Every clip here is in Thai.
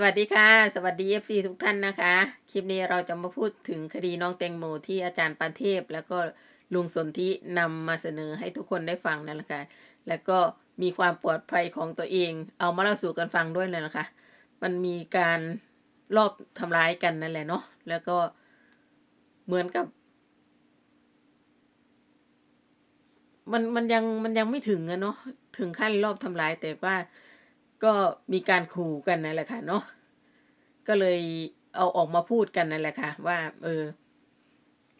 สวัสดีค่ะ สวัสดี FC ทุกท่านนะคะ คลิปนี้เราจะมาพูดถึงคดีน้องแตงโมที่อาจารย์ปานเทพ แล้วก็ลุงสนธินำมาเสนอให้ทุกคนได้ฟังนั่นแหละค่ะแล้วก็มีความปลอดภัยของตัวเอง เอามาเล่าสู่กันฟังด้วยเลยนะคะ มันมีการรอบทำร้ายกันนั่นแหละเนาะแล้วก็เหมือนกับ มันมันยังมันยังไม่ถึงอะเนาะถึงขั้นรอบทำร้ายแต่ว่า ก็มีการขู่กันนั่นแหละค่ะเนาะก็เลยเอาออกมาพูดกันนั่นแหละค่ะ ว่า เออ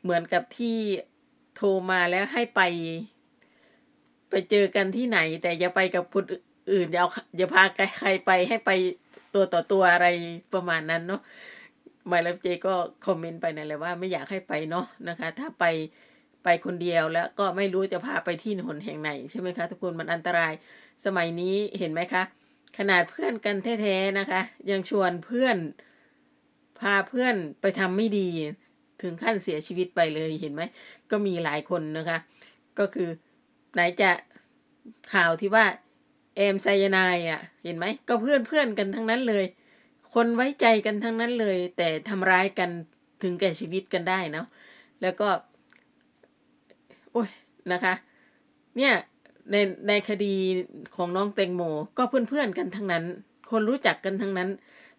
เหมือนกับที่โทรมาแล้วให้ไป ไปเจอกันที่ไหน แต่อย่าไปกับคนอื่นอย่าเอาอย่าพาใครไปให้ไปตัวต่อตัวอะไรประมาณนั้นเนาะหมายแล้วเจก็คอมเมนต์ไปนั่นแหละว่าไม่อยากให้ไปเนาะนะคะ ถ้าไปไปคนเดียวแล้วก็ไม่รู้จะพาไปที่หนแห่งไหนใช่ไหมคะทุกคนมันอันตรายสมัยนี้เห็นไหมคะ ขนาดเพื่อนกันแท้ๆนะคะ ยังชวนเพื่อน พาเพื่อนไปทำไม่ดีถึงขั้นเสียชีวิตไปเลยเห็นไหม ก็มีหลายคนนะคะ ก็คือไหนจะข่าวที่ว่าเอมไซยานายอะ เห็นไหม ก็เพื่อนเพื่อนกันทั้งนั้นเลย คนไว้ใจกันทั้งนั้นเลย แต่ทำร้ายกันถึงแก่ชีวิตกันได้เนาะแล้วก็ โอ้ยนะคะ เนี่ย ในในคดีของน้องแตงโมก็เพื่อนเพื่อนๆกันทั้งนั้น คนรู้จักกันทั้งนั้น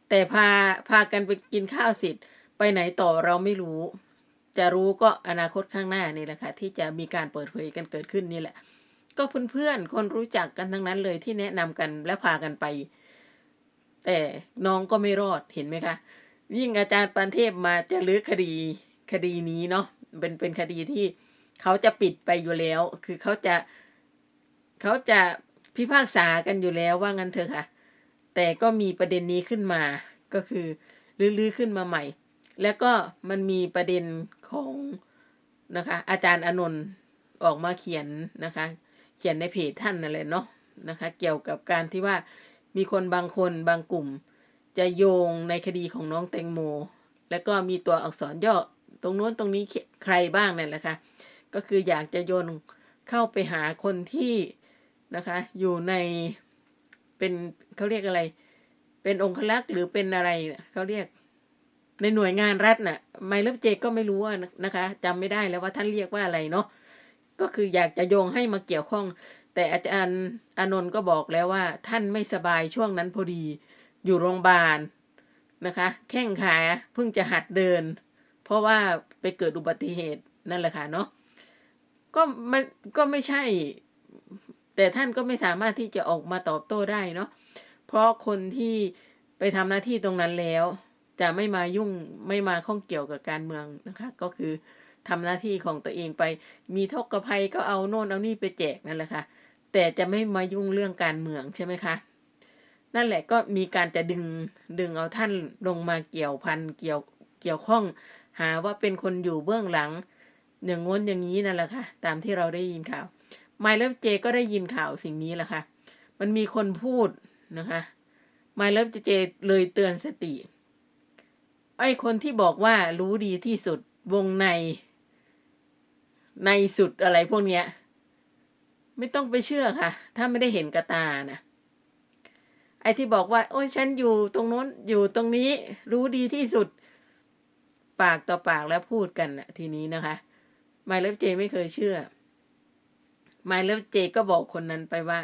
แต่พาพากันไปกินข้าวเสร็จไปไหนต่อเราไม่รู้ จะรู้ก็อนาคตข้างหน้านี่แหละค่ะที่จะมีการเปิดเผยกันเกิดขึ้นนี่แหละ ก็เพื่อนเพื่อนๆคนรู้จักกันทั้งนั้นเลยที่แนะนำกันและพากันไป แต่น้องก็ไม่รอดเห็นไหมคะยิ่งอาจารย์ปันเทพมาจะลื้อคดีคดีนี้เนาะเป็นเป็นคดีที่เขาจะปิดไปอยู่แล้ว คือเขาจะ เขาจะพิพากษากันอยู่แล้วว่างั้นเถอะค่ะ แต่ก็มีประเด็นนี้ขึ้นมาก็คือลื้อขึ้นมาใหม่ แล้วก็มันมีประเด็นของนะคะ อาจารย์อนนท์ออกมาเขียนนะคะ เขียนในเพจท่านนั่นแหละเนาะนะคะ เกี่ยวกับการที่ว่ามีคนบางคนบางกลุ่ม จะโยงในคดีของน้องแตงโม แล้วก็มีตัวอักษรย่อตรงโน้นตรงนี้ใครบ้างนั่นแหละค่ะก็คืออยากจะโยนเข้าไปหาคนที่ นะคะ อยู่ในเป็นเขาเรียกอะไร เป็นองคลักษ์หรือเป็นอะไรเขาเรียก ในหน่วยงานรัฐน่ะไมเลิฟเจก็ไม่รู้อะนะคะจำไม่ได้แล้วว่าท่านเรียกว่าอะไรเนาะก็คืออยากจะโยงให้มาเกี่ยวข้อง แต่อาจารย์อานนท์ก็บอกแล้วว่า ท่านไม่สบายช่วงนั้นพอดี อยู่โรงพยาบาลนะคะ แข้งขาเพิ่งจะหัดเดิน เพราะว่าไปเกิดอุบัติเหตุนั่นแหละค่ะเนาะก็มันก็ไม่ใช่ แต่ท่านก็ไม่สามารถที่จะออกมาตอบโต้ได้เนาะเพราะคนที่ไปทำหน้าที่ตรงนั้นแล้ว จะไม่มายุ่งไม่มาข้องเกี่ยวกับการเมืองนะคะ ก็คือทำหน้าที่ของตัวเองไป มีทกภัยก็เอาโน่นเอานี่ไปแจกนั่นแหละค่ะ แต่จะไม่มายุ่งเรื่องการเมืองใช่ไหมคะนั่นแหละก็มีการจะดึงดึงเอาท่านลงมาเกี่ยวพันเกี่ยวเกี่ยวข้อง หาว่าเป็นคนอยู่เบื้องหลัง อย่างง้นอย่างนี้นั่นแหละค่ะ ตามที่เราได้ยินข่าว ไมล์เลิฟเจก็ได้ยินข่าวสิ่งนี้แหละค่ะ มันมีคนพูดนะคะไมล์เลิฟเจเลยเตือนสติ ไอ้คนที่บอกว่ารู้ดีที่สุดวงใน ในสุดอะไรพวกเนี้ย ไม่ต้องไปเชื่อค่ะ ถ้าไม่ได้เห็นกระตานะไอ้ที่บอกว่า โอ้ยฉันอยู่ตรงโน้นอยู่ตรงนี้รู้ดีที่สุด ปากต่อปากแล้วพูดกันนะทีนี้นะคะไมล์เลิฟเจไม่เคยเชื่อ ไมล์เลิฟเจก็บอกคนนั้นไปว่า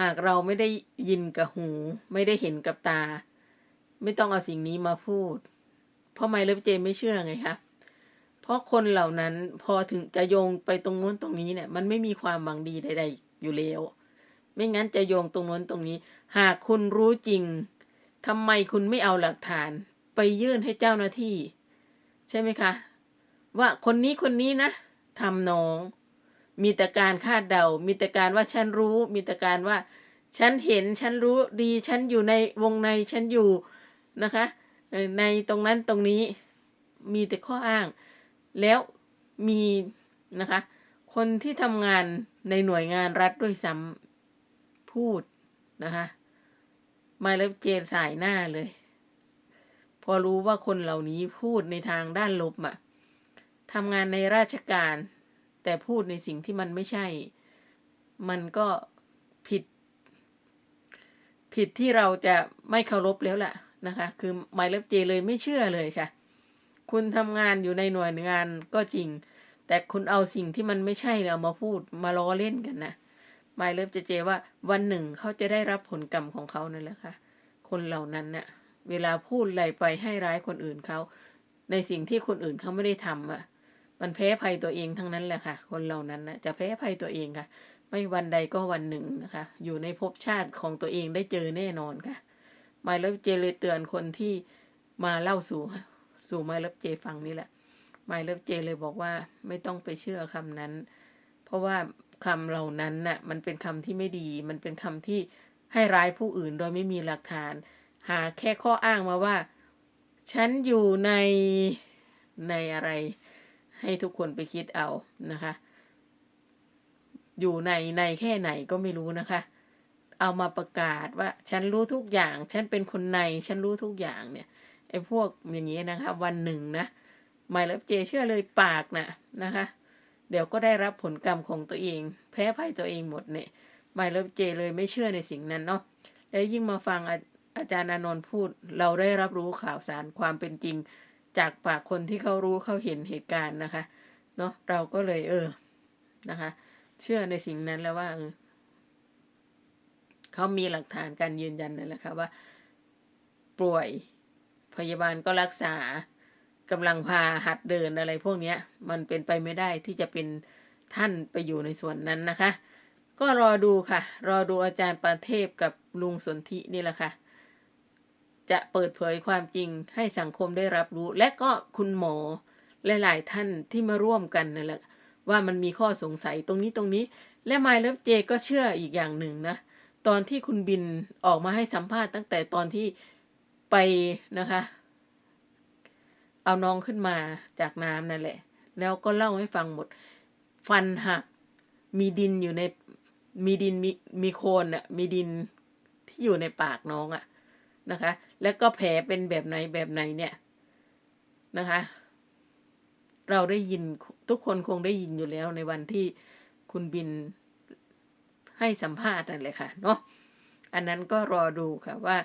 หากเราไม่ได้ยินกับหู ไม่ได้เห็นกับตา ไม่ต้องเอาสิ่งนี้มาพูด เพราะไมล์เลิฟเจไม่เชื่อไงคะเพราะคนเหล่านั้นพอถึงจะโยงไปตรงโน้นตรงนี้เนี่ย มันไม่มีความหวังดีใด ๆ อยู่แล้ว ไม่งั้นจะโยงตรงโน้นตรงนี้ หากคุณรู้จริงทำไมคุณไม่เอาหลักฐานไปยื่นให้เจ้าหน้าที่ ใช่ไหมคะ ว่าคนนี้คนนี้นะทำน้อง มีแต่การคาดเดา มีแต่การว่าฉันรู้ มีแต่การว่า ฉันเห็น ฉันรู้ดี ฉันอยู่ในวงใน ฉันอยู่นะคะ ในตรงนั้นตรงนี้ มีแต่ข้ออ้าง แล้วมีนะคะ คนที่ทำงานในหน่วยงานรัฐด้วยซ้ำพูดนะคะมาแล้วเจนสายหน้าเลย พอรู้ว่าคนเหล่านี้พูดในทางด้านลบอะทำงานในราชการ แต่พูดในสิ่งที่มันไม่ใช่ มันก็ผิด ผิดที่เราจะไม่เคารพแล้วล่ะนะคะ คือไมเลิฟเจเลยไม่เชื่อเลยค่ะ คุณทำงานอยู่ในหน่วยงานก็จริง แต่คุณเอาสิ่งที่มันไม่ใช่เนี่ยมาพูดมาล้อเล่นกันนะไมเลิฟเจเจว่าวันหนึ่งเขาจะได้รับผลกรรมของเขานั่นแหละค่ะ คนเหล่านั้นน่ะเวลาพูดอะไรไปให้ร้ายคนอื่นเขา ในสิ่งที่คนอื่นเขาไม่ได้ทำอะ มันแพ้ภัยตัวเองทั้งนั้นแหละค่ะ คนเหล่านั้นนะจะแพ้ภัยตัวเองค่ะ ไม่วันใดก็วันหนึ่งนะคะ อยู่ในภพชาติของตัวเองได้เจอแน่นอนค่ะไมเลิฟเจเลยเตือนคนที่มาเล่าสู่สู่ไมเลิฟเจฟังนี่แหละไมเลิฟเจเลยบอกว่าไม่ต้องไปเชื่อคำนั้น เพราะว่าคำเหล่านั้นน่ะมันเป็นคำที่ไม่ดี มันเป็นคำที่ให้ร้ายผู้อื่นโดยไม่มีหลักฐาน หาแค่ข้ออ้างมาว่า ฉันอยู่ในในอะไร ให้ทุกคนไปคิดเอานะคะ อยู่ในในแค่ไหนก็ไม่รู้นะคะ เอามาประกาศว่า ฉันรู้ทุกอย่าง ฉันเป็นคนใน ฉันรู้ทุกอย่างเนี่ยไอ้พวกอย่างนี้นะคะ วันหนึ่งนะไมล์เจเชื่อเลยปากนะนะคะ เดี๋ยวก็ได้รับผลกรรมของตัวเอง แพ้ภัยตัวเองหมดเนี่ยไมล์เจเลยไม่เชื่อในสิ่งนั้นเนาะแล้วยิ่งมาฟังอาอาจารย์อนนท์พูด เราได้รับรู้ข่าวสารความเป็นจริง จากปากคนที่เขารู้เขาเห็นเหตุการณ์นะคะเนาะเราก็เลยเออนะคะ เชื่อในสิ่งนั้นแล้วว่าเออเขามีหลักฐานการยืนยันนั่นแหละค่ะว่า ป่วยพยาบาลก็รักษากำลังพาหัดเดินอะไรพวกนี้มันเป็นไปไม่ได้ที่จะเป็นท่านไปอยู่ในส่วนนั้นนะคะ ก็รอดูค่ะ รอดูอาจารย์ปานเทพกับลุงสนธินี่แหละค่ะ จะเปิดเผยความจริงให้สังคมได้รับรู้ และก็คุณหมอหลายๆท่านที่มาร่วมกันนั่นแหละว่ามันมีข้อสงสัยตรงนี้ตรงนี้ และไมล์เลิฟเจก็เชื่ออีกอย่างหนึ่งนะ ตอนที่คุณบินออกมาให้สัมภาษณ์ตั้งแต่ตอนที่ไปนะคะ เอาน้องขึ้นมาจากน้ำนั่นแหละ แล้วก็เล่าให้ฟังหมด ฟันหักมีดินอยู่ในมีดินมีมีโคนอะมีดินที่อยู่ในปากน้องอะ นะคะ แล้วก็แผลเป็นแบบไหนแบบไหนเนี่ยนะคะ เราได้ยินทุกคนคงได้ยินอยู่แล้วในวันที่คุณบินให้สัมภาษณ์นั่นแหละค่ะเนาะอันนั้นก็รอดูค่ะว่า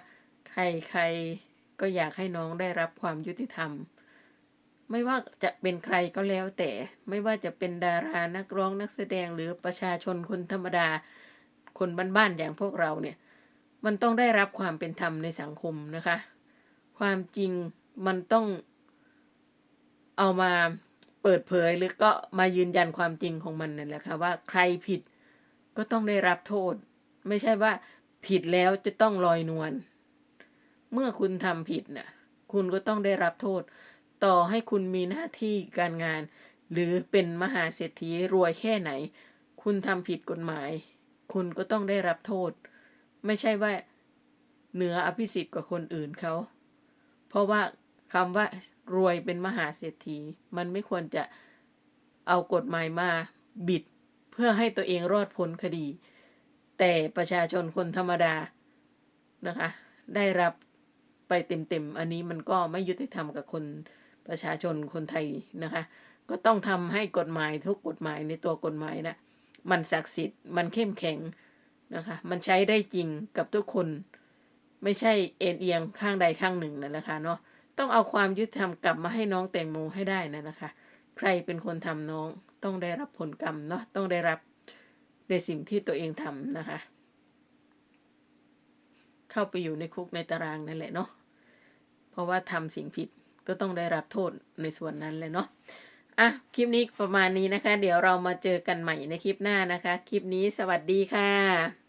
ใครใครก็อยากให้น้องได้รับความยุติธรรม ไม่ว่าจะเป็นใครก็แล้วแต่ไม่ว่าจะเป็นดารานักร้องนักแสดงหรือประชาชนคนธรรมดา คนบ้านๆอย่างพวกเราเนี่ย มันต้องได้รับความเป็นธรรมในสังคมนะคะ ความจริงมันต้องเอามาเปิดเผยหรือก็มายืนยันความจริงของมันนั่นแหละค่ะว่าใครผิดก็ต้องได้รับโทษ ไม่ใช่ว่าผิดแล้วจะต้องลอยนวลเมื่อคุณทำผิดน่ะคุณก็ต้องได้รับโทษ ต่อให้คุณมีหน้าที่การงาน หรือเป็นมหาเศรษฐีรวยแค่ไหน คุณทำผิดกฎหมาย คุณก็ต้องได้รับโทษ ไม่ใช่ว่าเหนืออภิสิทธิ์กว่าคนอื่นเขา เพราะว่าคำว่ารวยเป็นมหาเศรษฐี มันไม่ควรจะเอากฎหมายมาบิดเพื่อให้ตัวเองรอดพ้นคดี แต่ประชาชนคนธรรมดานะคะ ได้รับไปเต็มๆ อันนี้มันก็ไม่ยุติธรรมกับคนประชาชนคนไทยนะคะ ก็ต้องทำให้กฎหมายทุกกฎหมายในตัวกฎหมายนะมันศักดิ์สิทธิ์มันเข้มแข็ง นะคะ มันใช้ได้จริงกับทุกคน ไม่ใช่เอ็นเอียงข้างใดข้างหนึ่งนั่นแหละค่ะเนาะต้องเอาความยุติธรรมกลับมาให้น้องแตงโมให้ได้นะนะคะ ใครเป็นคนทำน้องต้องได้รับผลกรรมเนาะต้องได้รับในสิ่งที่ตัวเองทำนะคะ เข้าไปอยู่ในคุกในตารางนั่นแหละเนาะเพราะว่าทำสิ่งผิดก็ต้องได้รับโทษในส่วนนั้นเลยเนาะ อะ คลิปนี้ประมาณนี้นะคะ เดี๋ยวเรามาเจอกันใหม่ในคลิปหน้านะคะ คลิปนี้สวัสดีค่ะ